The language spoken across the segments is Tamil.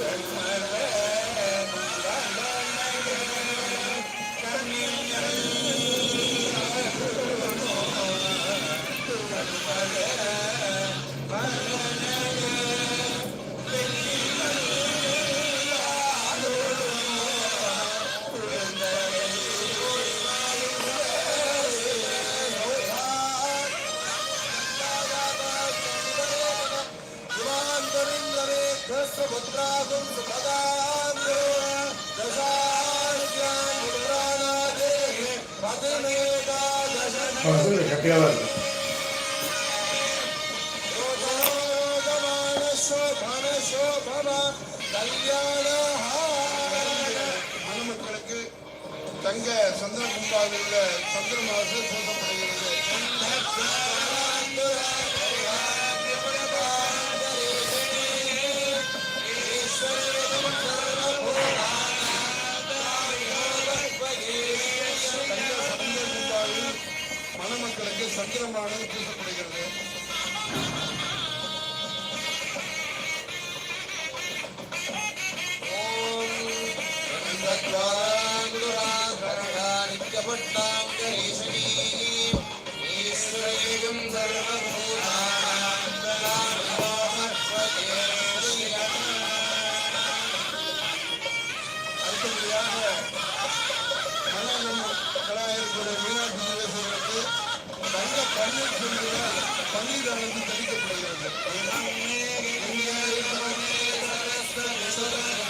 Yeah. पुत्रागुं सुपदान्तो दशास्यां पुराणादेः पतिमेकादश சொல்லு கட்டியாக இருக்கு மணமக்களுக்கு தங்க சந்திர கும்பாவில் உள்ள சந்திர மாசு பூசப்படுகிறது Thank you.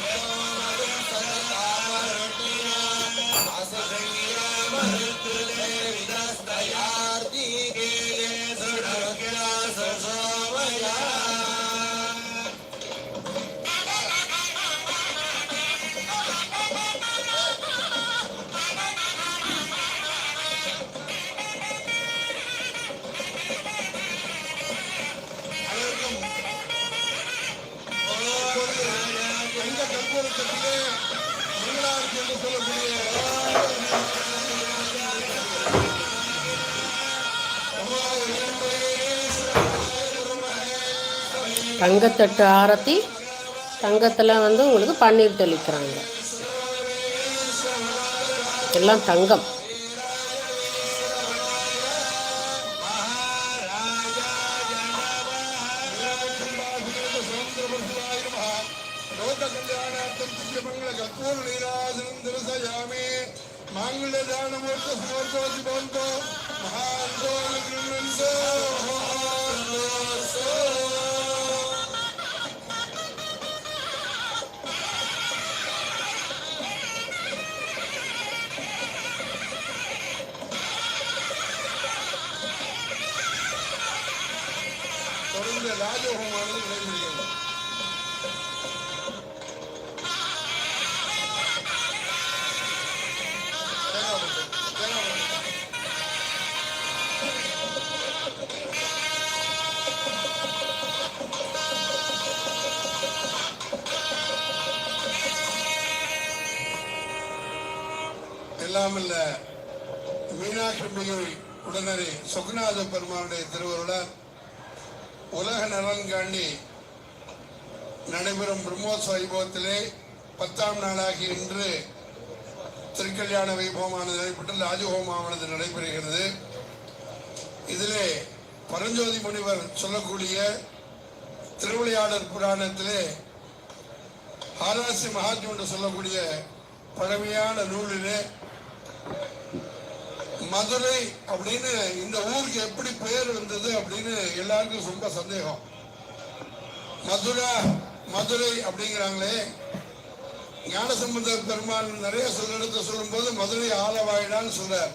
சொல்லக்கூடிய தங்கத்தட்டு ஆரத்தி தங்கத்தில் வந்து உங்களுக்கு பன்னீர் தெளிக்கிறாங்க. எல்லாம் தங்கம். லோக கல்யாணார்த்தம் திவ்யமங்கள கற்பூர நீராஜனம் தரிசயாமி மாங்கல்ய தானமூர்த்த சமர்த்தோதி பவந்தோ மகாந்தோ நிகழ்ந்தோ தொடர்ந்து ராஜஹோமானது நடைபெறுகிறது இல்லாமல் இல்ல மீனாட்சி அம்பிகை உடனடி சொகுநாத பெருமானுடைய திருவருளால் உலக நலன் காண்டி நடைபெறும் பிரம்மோத்சவ வைபவத்திலே பத்தாம் நாளாகி இன்று திருக்கல்யாண வைபவமானது நடைபெற்று ராஜஹோமானது நடைபெறுகிறது. இதிலே பரஞ்சோதி முனிவர் சொல்லக்கூடிய திருவிளையாடல் புராணத்திலே ஆராசி மகாத்மா என்று சொல்லக்கூடிய பழமையான நூலிலே மதுரை அப்படின்னு இந்த ஊருக்கு எப்படி பேர் வந்தது அப்படின்னு எல்லாருக்கும் ரொம்ப சந்தேகம். மதுரா மதுரை அப்படிங்கிறாங்களே. ஞானசம்பந்தர் பெருமாள் நிறைய சொல்ல சொல்லும் சொல்லும்போது மதுரை ஆலவாயிடான்னு சொல்றார்.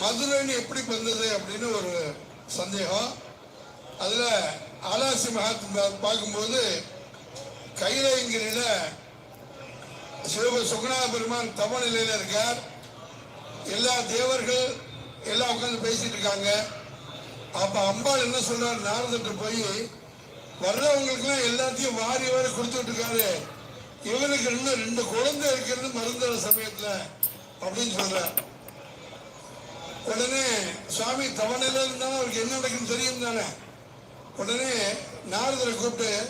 மதுரைன்னு எப்படி வந்தது அப்படின்னு ஒரு சந்தேகம். அதுல ஆலாசி மகாத்மா பார்க்கும்போது கைலைங்கிரியில சிவ சுகுணா பெருமான் தவ நிலையில் இருக்கார். எல்லா தேவர்கள் எல்லாம் உட்காந்து பேசிட்டு இருக்காங்க. அப்ப அம்பாள் என்ன சொல்றார்? நாரதற்கு போய் வர்றவங்களுக்குலாம் எல்லாத்தையும் வாரி வாரி கொடுத்துட்டு இருக்காரு. இவனுக்கு இன்னும் ரெண்டு குழந்தை இருக்கிறது மருந்துற சமயத்துல அப்படின்னு சொல்றார். உடனே சுவாமி தவணையில இருந்தாலும் அவருக்கு என்ன நடக்குன்னு தெரியும் தானே. உடனே நாரதரை கூப்பிட்டு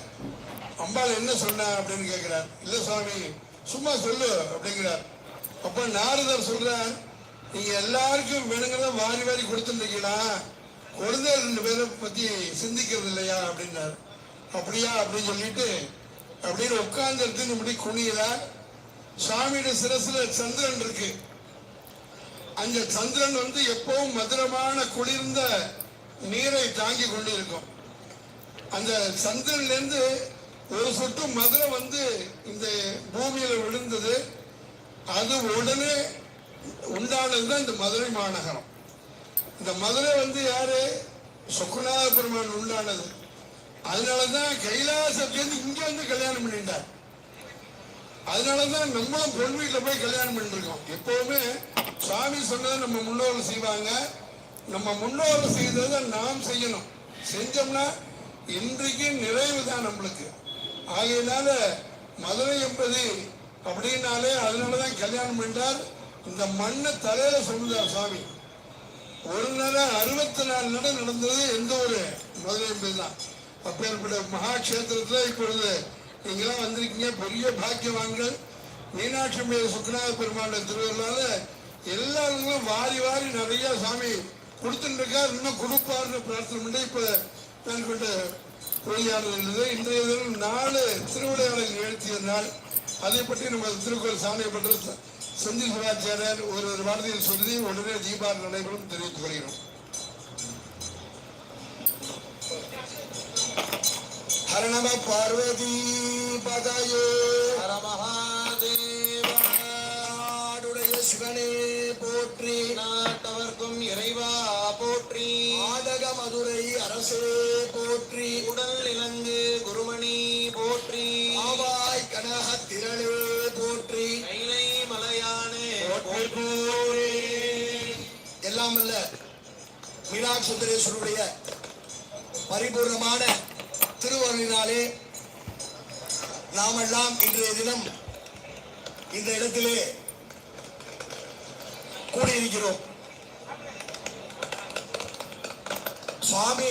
அம்பாள் என்ன சொன்ன? அப்படின்னு கேட்கிறார் இல்ல சுவாமி சும்மா சொல்லு அப்படிங்கிறார். அப்ப நாரதர் சொல்றேன் நீங்க எல்லாருக்கும் வேணுங்கிறத வாரி வாரி கொடுத்துருந்தீங்களா குழந்தை ரெண்டு பேரை பத்தி சிந்திக்கிறது இல்லையா? அப்படின்னாரு. அப்படியா? அப்படின்னு சொல்லிட்டு அப்படின்னு உட்கார்ந்து எடுத்து இப்படி குனியிறார் சுவாமியோட சிரசுல சந்திரன் இருக்கு. அந்த சந்திரன் வந்து எப்பவும் மதுரமான குளிர்ந்த நீரை தாங்கி கொண்டு இருக்கும் அந்த சந்திரன்ல இருந்து ஒரு சொட்டு மதுரை வந்து அது உடனே உண்டானது தான் இந்த மதுரை மாநகரம். இந்த மதுரை வந்து யாரு? சொக்குநாத பெருமான் உண்டானது. அதனாலதான் கைலாசத்துலேருந்து இங்க வந்து கல்யாணம் பண்ணிட்டார். அதனாலதான் நம்மளும் பொன் வீட்டில் போய் கல்யாணம் பண்ணிருக்கோம். எப்பவுமே சுவாமி சொன்னதை நம்ம முன்னோர்கள் செய்வாங்க. நம்ம முன்னோர்கள் செய்ததை நாம் செய்யணும். செஞ்சோம்னா இன்றைக்கு நிறைவு தான் நம்மளுக்கு. ஆகையினால மதுரை என்பது அப்படின்னாலே அதனாலதான் கல்யாணம் பண்ணிட்டார். இந்த மண்ணை தலையில சொல்லுதார் சாமி. ஒரு நேரம் அறுபத்தி நாலு நட நடந்தது எந்த ஒரு முதலையும் தான் அப்பேற்பட்ட மகா கஷேத்திரத்துல இப்பொழுது நீங்களாம் வந்திருக்கீங்க. பெரிய பாக்கியவான்கள். மீனாட்சி அம்மை சுக்கநாத பெருமாண்ட திருவிழால எல்லாருக்கும் வாரி வாரி நிறைய சாமி கொடுத்துட்டு இருக்கார் இன்னும் கொடுப்பார்னு பிரார்த்தனை பண்ணி இப்ப நான் கொண்ட இருந்தது. இன்றைய தினம் நாலு திருவிளையாடல் நிகழ்த்திய நாள். அதை பற்றி நம்ம திருக்குறள் சாமி பண்ற செந்தில் சிவாச்சாரியர் ஒரு ஒரு வார்த்தையில் சொல்லி உடனே தீபாவளி நடைபெறும் தெரிவித்துக் கொள்கிறோம். ஹர நம பார்வதி பதயே. ஹர மகாதேவா. நாடுடைய சிவனே போற்றி. நாட்டவர்க்கும் இறைவா போற்றி. ஆதக மதுரை அரசே போற்றி. உடல் மீனாட்சி சுந்தரேஸ்வருடைய பரிபூர்ணமான திருவருளினாலே நாமெல்லாம் இன்றைய தினம் இந்த இடத்திலே கூடியிருக்கிறோம். சுவாமி